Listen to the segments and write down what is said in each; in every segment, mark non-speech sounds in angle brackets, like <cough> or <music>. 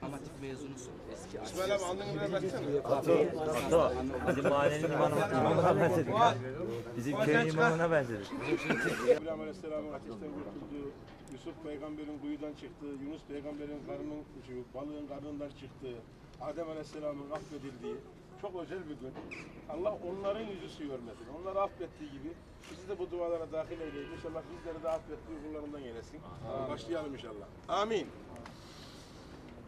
Hamatif mezunusun. Eski İsmail abi alnını buraya Bizim mahallenin imamına, imamına benzedik. Bizim köyün imamına benzedik. İbrahim Aleyhisselam'ın ateşten kurtulduğu, Yusuf peygamberin kuyudan çıktığı, Yunus peygamberin karının, şey, balığın karnından çıktığı, Adem Aleyhisselam'ın affedildiği çok özel bir gün. Allah onların yüzüsü görmesin. Onları affettiği gibi bizi de bu dualara dahil eyleyin. İnşallah bizleri de affettiği kullarından eylesin. Başlayalım inşallah. Amin.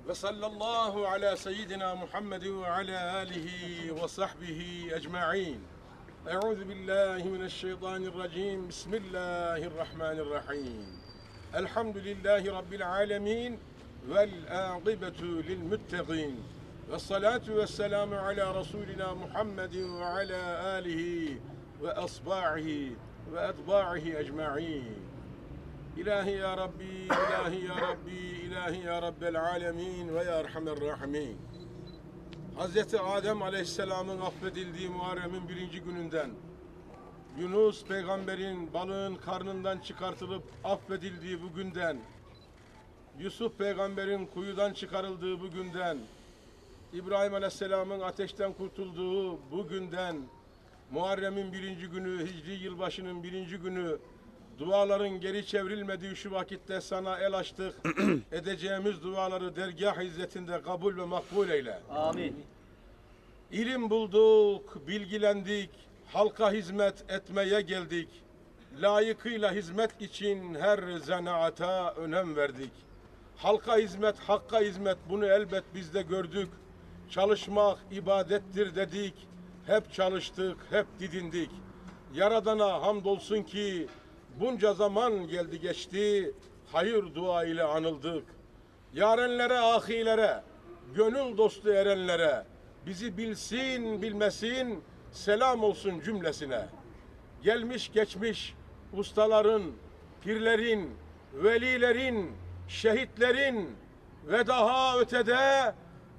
Ve sallallahu ala seyyidina Muhammed ve ala alihi ve sahbihi ecma'in. أعوذ بالله من الشيطان الرجيم بسم الله الرحمن الرحيم الحمد لله رب العالمين والعاقبة للمتقين والصلاة والسلام على رسولنا محمد وعلى آله وأصباعه وأتباعه أجمعين إلهي يا ربي إلهي يا ربي إلهي يا رب العالمين ويا أرحم الراحمين Hz. Adem Aleyhisselam'ın affedildiği Muharrem'in birinci gününden Yunus peygamberin balığın karnından çıkartılıp affedildiği bu günden Yusuf peygamberin kuyudan çıkarıldığı bu günden İbrahim Aleyhisselam'ın ateşten kurtulduğu bu günden Muharrem'in birinci günü, Hicri yılbaşının birinci günü duaların geri çevrilmediği şu vakitte sana el açtık. <clears throat> Edeceğimiz duaları dergah izzetinde kabul ve makbul eyle. Amin. İlim bulduk, bilgilendik, halka hizmet etmeye geldik. Layıkıyla hizmet için her zanaata önem verdik. Halka hizmet, hakka hizmet bunu elbet biz de gördük. Çalışmak ibadettir dedik. Hep çalıştık, hep didindik. Yaradana hamdolsun ki bunca zaman geldi geçti. Hayır dua ile anıldık. Yarenlere, ahilere, gönül dostu erenlere, bizi bilsin bilmesin, selam olsun cümlesine. Gelmiş geçmiş ustaların, pirlerin, velilerin, şehitlerin ve daha ötede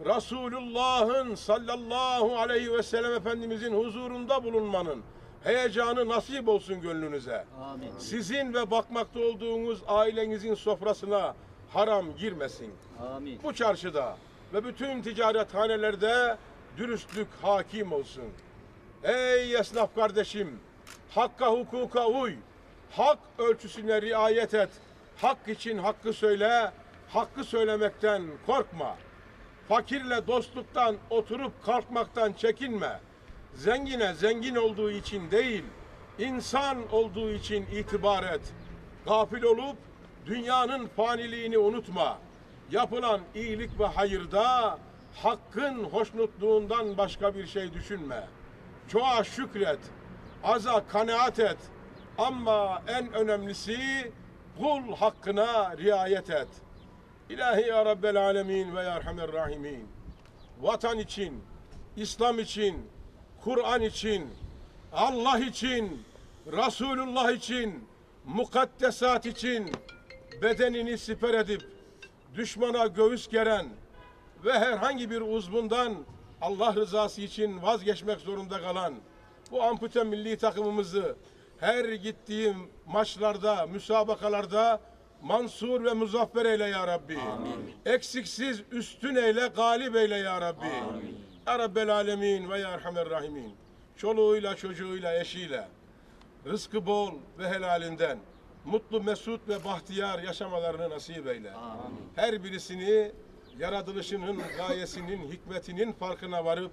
Resulullah'ın sallallahu aleyhi ve sellem Efendimizin huzurunda bulunmanın heyecanı nasip olsun gönlünüze. Amin. Sizin ve bakmakta olduğunuz ailenizin sofrasına haram girmesin. Amin. Bu çarşıda ve bütün ticarethanelerde dürüstlük hakim olsun. Ey esnaf kardeşim, hakka hukuka uy, hak ölçüsüne riayet et, hak için hakkı söyle, hakkı söylemekten korkma. Fakirle dostluktan oturup kalkmaktan çekinme. Zengine zengin olduğu için değil, insan olduğu için itibar et. Gafil olup dünyanın faniliğini unutma. Yapılan iyilik ve hayırda hakkın hoşnutluğundan başka bir şey düşünme. Çoğa şükret, aza kanaat et. Ama en önemlisi kul hakkına riayet et. İlahi ya Rabbel Alemin ve ya Erhamer Rahimin. Vatan için, İslam için, Kur'an için, Allah için, Resulullah için, mukaddesat için bedenini siper edip düşmana göğüs geren ve herhangi bir uzvundan Allah rızası için vazgeçmek zorunda kalan bu ampute milli takımımızı her gittiğim maçlarda, müsabakalarda mansur ve muzaffer eyle ya Rabbi. Eksiksiz üstün eyle, galip eyle ya Rabbi. Ya Rabbel Alemin ve ya Erhamer Rahimin. Çoluğuyla, çocuğuyla, eşiyle, rızkı bol ve helalinden, mutlu, mesut ve bahtiyar yaşamalarını nasip eyle. Her birisini yaratılışının, gayesinin, hikmetinin farkına varıp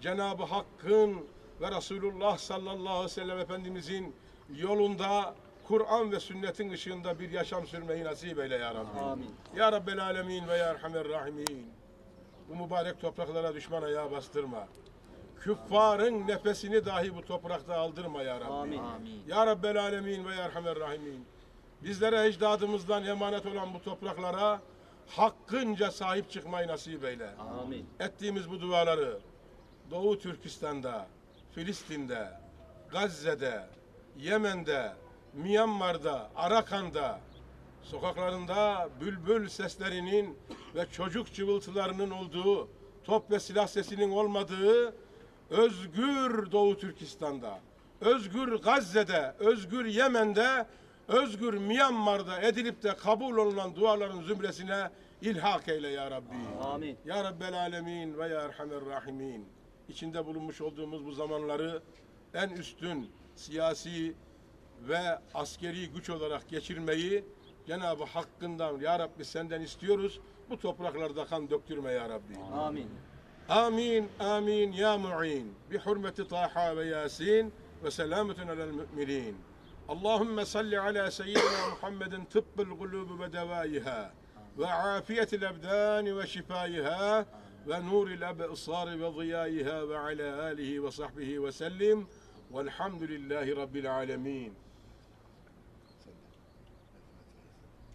Cenab-ı Hakk'ın ve Resulullah sallallahu aleyhi ve sellem Efendimizin yolunda Kur'an ve sünnetin ışığında bir yaşam sürmeyi nasip eyle ya Rabbi. Amin. Ya Rabbel Alemin ve ya Erhamer Rahimin. Bu mübarek topraklara düşman ayağı bastırma. Küffarın nefesini dahi bu toprakta aldırma ya Rabbi. Amin. Ya Rabbel Alemin ve ya Erhamer Rahimin. Bizlere ecdadımızdan emanet olan bu topraklara hakkınca sahip çıkmayı nasip eyle. Amin. Ettiğimiz bu duaları Doğu Türkistan'da, Filistin'de, Gazze'de, Yemen'de, Myanmar'da, Arakan'da, sokaklarında bülbül seslerinin ve çocuk cıvıltılarının olduğu, top ve silah sesinin olmadığı özgür Doğu Türkistan'da, özgür Gazze'de, özgür Yemen'de, özgür Myanmar'da edilip de kabul olunan duaların zümresine ilhak eyle ya Rabbi. Amin. Ya Rabbel Alemin ve Ya Erhamer Rahimin içinde bulunmuş olduğumuz bu zamanları en üstün siyasi ve askeri güç olarak geçirmeyi Cenab-ı Hakk'ından Ya Rabbi senden istiyoruz. Bu topraklarda kan döktürme Ya Rabbi. Amin. Amin, amin ya mu'in. Bi hurmeti Taha ve Yasin ve selametun alel mü'minin. Allahümme salli ala seyyidina Muhammedin tıbbıl gulubu ve devaiha ve afiyetil ebdani ve şifaiha. Amin ve nuril ebsari ve ziyaiha ve ala alihi ve sahbihi ve sellim velhamdülillahi rabbil alemin.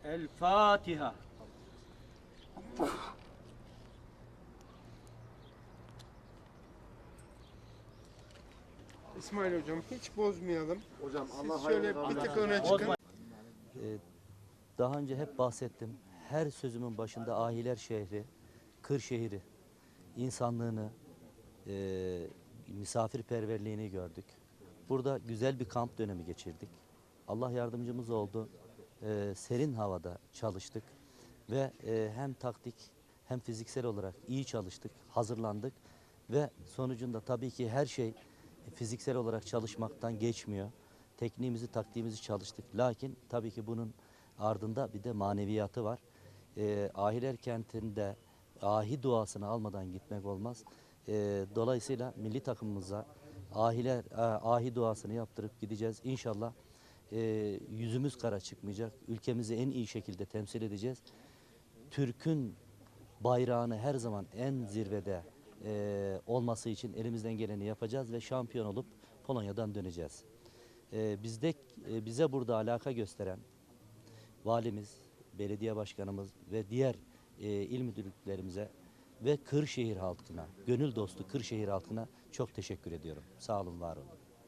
El Fatiha. İsmail hocam hiç bozmayalım. Hocam Siz Allah şöyle bir tık öne çıkın. Ee, daha önce hep bahsettim. Her sözümün başında ahiler şehri, kır şehri insanlığını, e, misafirperverliğini gördük. Burada güzel bir kamp dönemi geçirdik. Allah yardımcımız oldu. Ee, serin havada çalıştık ve e, hem taktik hem fiziksel olarak iyi çalıştık, hazırlandık ve sonucunda tabii ki her şey fiziksel olarak çalışmaktan geçmiyor. Tekniğimizi, taktiğimizi çalıştık. Lakin tabii ki bunun ardında bir de maneviyatı var. Ee, Ahiler kentinde ahi duasını almadan gitmek olmaz. Ee, dolayısıyla milli takımımıza ahiler e, ahi duasını yaptırıp gideceğiz. İnşallah e, yüzümüz kara çıkmayacak. Ülkemizi en iyi şekilde temsil edeceğiz. Türk'ün bayrağını her zaman en zirvede e, olması için elimizden geleni yapacağız ve şampiyon olup Polonya'dan döneceğiz. E, bizde e, bize burada alaka gösteren valimiz, belediye başkanımız ve diğer e, il müdürlüklerimize ve Kırşehir halkına, gönül dostu Kırşehir halkına çok teşekkür ediyorum. Sağ olun, var olun.